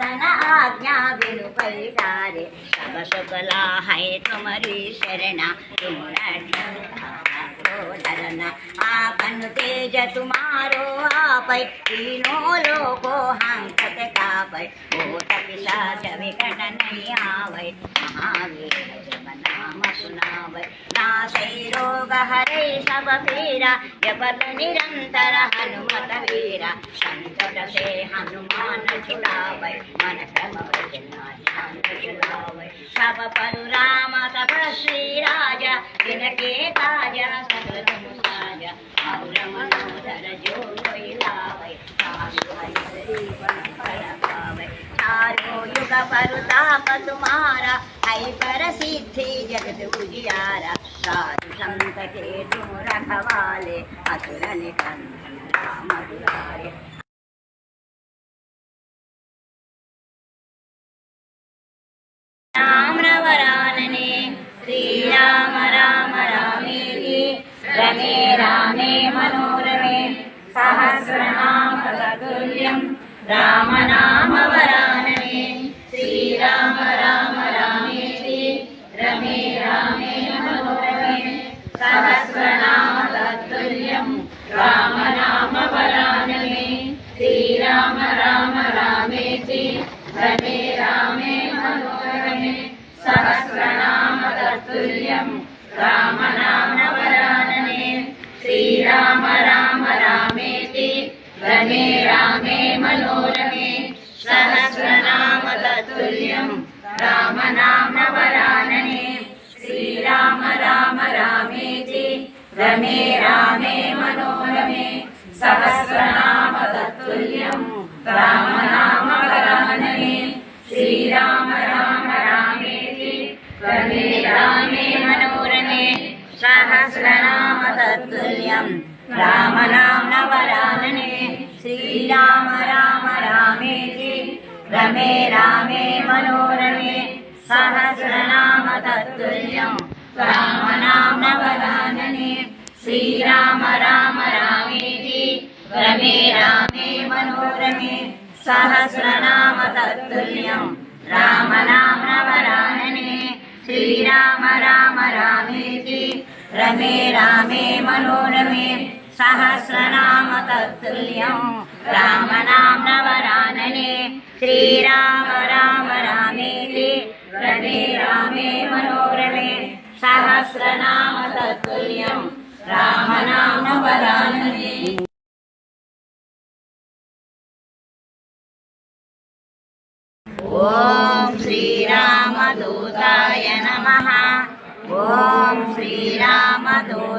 తన ఆజ్ఞా వినుపై సారే తమ శుకలా హై తుమరి శరణ తుమరణ ఆ కన్ను తేజ తుమారో ఆపై తీనో లోకో హంక పై భూత పిశాచ వికటనయ్యావై మహావీర శివనామ సునావై నాశై రోగ హరై సభ వీర జపతు నిరంతర హనుమత వీర. సంతట సే హనుమాన చిలావై పరు రామ సభ శ్రీరాజ వినకే తాజ సభ योग परताप तुम्हारा हई पर सिद्धि जगत उजियारा साधु संत के तुम रखवाले असुर निकंदन राम दुलारे రామరవరాననే శ్రీరామ రామ రామేది రమే రామే మనోరమే సహస్రనామ రామనామ వరా सहस्रनामतत्तुल्यं रामनामपरानने श्रीराम राम रामेति रमे रामे मनोरमे सहस्रनामतत्तुल्यं रामनामपरानने श्रीराम राम रामेति रमे रामे मनोरमे सहस्रनामतत्तुल्यं रामनाम సహస్రనామ తత్తుల్యం రామనాం నవరామనే శ్రీరామ రామ రామేతి. రమే రామే మనోరమే. సహస్రనామ తత్తుల్యం రామనాం నవరామనే శ్రీరామ రామ రామేతి. రమే రామే మనోరమే. సహస్రనామ తత్తుల్యం శ్రీరామ రామ రామే राम रामेति रमे रामे मनोरमे सहस्रनाम तत्तुल्यं राम नाम वरानने श्रीराम राम रामेति रमे रामे मनोरमे सहस्रनाम तत्तुल्यं राम नाम वरानने ॐ श्रीरामदूताय नमः ॐ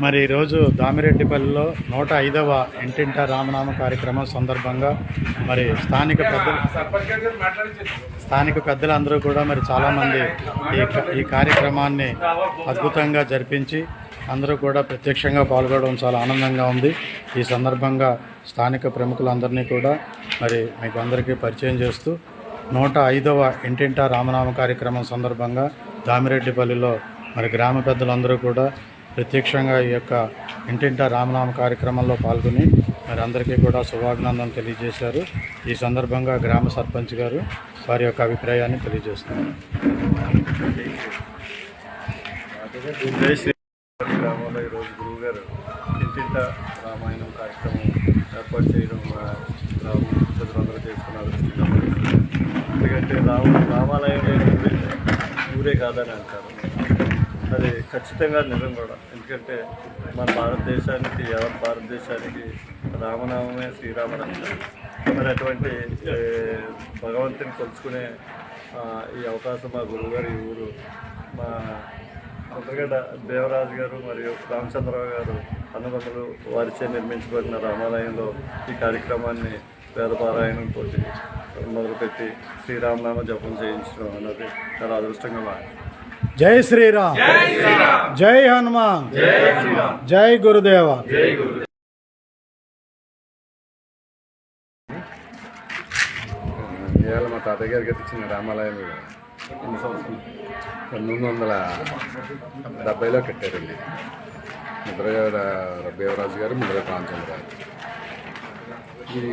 మరి ఈరోజు దామిరెడ్డిపల్లిలో నూట ఐదవ ఇంటింట రామనామ కార్యక్రమం సందర్భంగా మరి స్థానిక పెద్దలు స్థానిక పెద్దలందరూ కూడా మరి చాలామంది ఈ ఈ కార్యక్రమాన్ని అద్భుతంగా జరిపించి అందరూ కూడా ప్రత్యక్షంగా పాల్గొనడం చాలా ఆనందంగా ఉంది. ఈ సందర్భంగా స్థానిక ప్రముఖులందరినీ కూడా మరి మీకు అందరికీ పరిచయం చేస్తూ నూట ఐదవ ఇంటింటా రామనామ కార్యక్రమం సందర్భంగా దామిరెడ్డిపల్లిలో మరి గ్రామ పెద్దలందరూ కూడా ప్రత్యక్షంగా ఈ యొక్క ఇంటింట రామనామ కార్యక్రమంలో పాల్గొని మరి అందరికీ కూడా శుభాభినందనలు తెలియజేశారు. ఈ సందర్భంగా గ్రామ సర్పంచ్ గారు వారి యొక్క అభిప్రాయాన్ని తెలియజేస్తున్నారు. జై శ్రీ గ్రామంలో ఈరోజు గురువు గారు ఇంటింట రామాయణం కార్యక్రమం ఏర్పాటు చేయడం ఆ, రాము చేసుకున్నారు ఎందుకంటే రామ రామాలయం ఊరే కాదని అంటారు. అది ఖచ్చితంగా నిజం కూడా. ఎందుకంటే మన భారతదేశానికి యావత్ భారతదేశానికి రామనామమే శ్రీరామరక్ష మరి అటువంటి భగవంతుని కొలుచుకునే ఈ అవకాశం మా గురువుగారు ఈ ఊరు మా కొత్తగడ్డ దేవరాజు గారు మరియు రామచంద్రరావు గారు అన్నదమ్ములు వారిచే నిర్మించబడిన రామాలయంలో ఈ కార్యక్రమాన్ని వేదపారాయణంతో మొదలుపెట్టి శ్రీరామనామ జపం చేయించడం అన్నది చాలా అదృష్టంగా మారింది. జై శ్రీరామ్. జై హనుమాన్. జై గురుదేవ. ఇవాళ మా తాతయ్య గారికి ఇచ్చిన రామాలయం ఎన్ని సంవత్సరాలు? పంతొమ్మిది వందల డెబ్బైలో కట్టారండి. ముద్రగడ దేవరాజు గారు ముద్ర రామచంద్ర గారు ఇది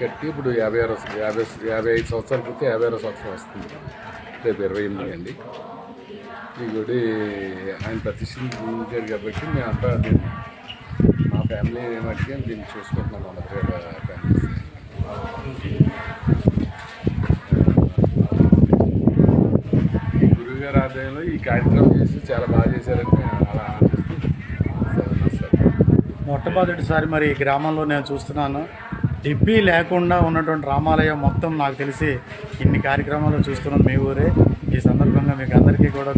కట్టి ఇప్పుడు యాభై ఆరు వస్తుంది యాభై యాభై ఐదు సంవత్సరాల క్రితం యాభై ఆరో సంవత్సరం వస్తుంది. రేపు ఇరవై ఎనిమిది అండి. ఈ గుడి ఆయన ప్రతిష్ఠించారు కాబట్టి మేమంతా దీన్ని మా ఫ్యామిలీ మట్టిగా దీన్ని చూసుకుంటున్నాం. మా ముద్రగడ ఫ్యామిలీ. ఈ గురువుగారి ఆదాయంలో ఈ కార్యక్రమం చేసి చాలా బాగా చేశారని అలా మొట్టమొదటిసారి మరి ఈ గ్రామంలో నేను చూస్తున్నాను. డిబ్బీ లేకుండా ఉన్నటువంటి రామాలయం మొత్తం నాకు తెలిసి ఇన్ని కార్యక్రమాలు చూస్తున్నాం మీ ఊరే. ఈ సందర్భంగా మీకు అందరికీ కూడా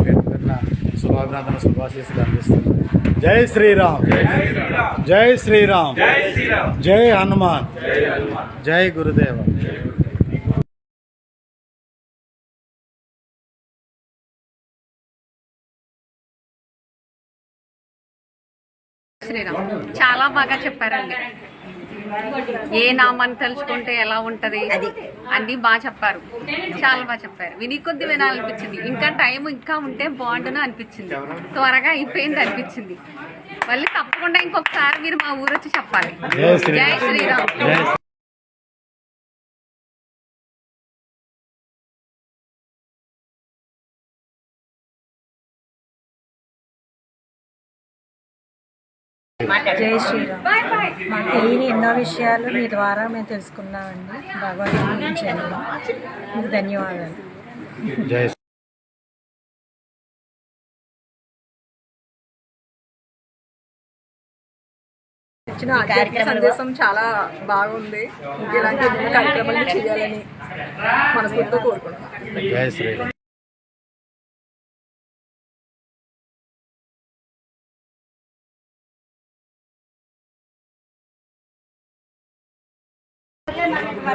పేరున శుభాభినందన శుభాశీస్సులు అందిస్తున్నాను. జై శ్రీరామ్. జై శ్రీరామ్. జై హనుమాన్. జై గురుదేవ. శ్రీరామ్. చాలా బాగా చెప్పారండి. ఏ నామాన్ని తలుచుకుంటే ఎలా ఉంటది? అన్ని బాగా చెప్పారు. చాలా బాగా చెప్పారు. విని కొద్ది వినాలనిపించింది. ఇంకా టైం ఇంకా ఉంటే బాగుండును అనిపించింది. త్వరగా అయిపోయింది అనిపించింది. మళ్ళీ తప్పకుండా ఇంకొకసారి మీరు మా ఊరు వచ్చి చెప్పాలి జై శ్రీరామ్. జై శ్రీరామ్. మాకు తెలియని ఎన్నో విషయాలు మీ ద్వారా మేము తెలుసుకున్నామండి. గురించి. మీకు ధన్యవాదాలు. ఇచ్చిన ఆధ్యాత్మిక సందేశం చాలా బాగుంది. ఇలాంటి కార్యక్రమాలు చేయాలని మనస్ఫూర్తిగా కోరుకుంటున్నాను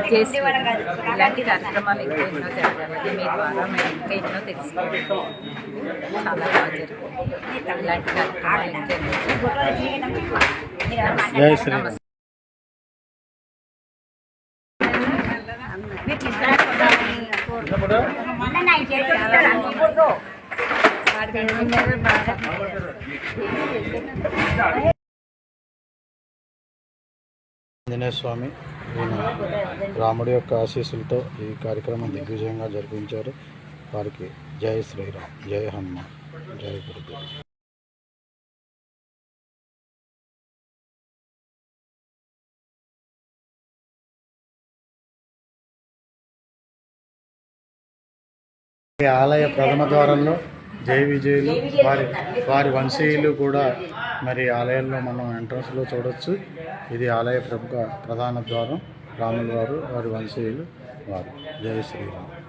చేసి ఇలాంటి కార్యక్రమాలు ఇంకా ఎన్నో జరగాలని మీ ద్వారా మేము ఇంకా ఎన్నో తెలుసుకుంటాం చాలా బాగా జరుగుతుంది. ఇలాంటి కార్యక్రమాలు ఇంకా ఆంజనేయ స్వామి రాముడి యొక్క ఆశీస్సులతో ఈ కార్యక్రమం దిగ్విజయంగా జరిపించారు. వారికి జై శ్రీరామ్ జై హనుమాన్ జై గురుదేవ్. ఈ ఆలయ ప్రథమ ద్వారంలో జై విజయులు వారి వారి వంశీయులు కూడా మరి ఆలయంలో మనం ఎంట్రన్స్లో చూడొచ్చు. ఇది ఆలయ ప్రముఖ ప్రధాన ద్వారం. రాముల వారు వారి వంశీయులు వారు. జయ శ్రీరామ్.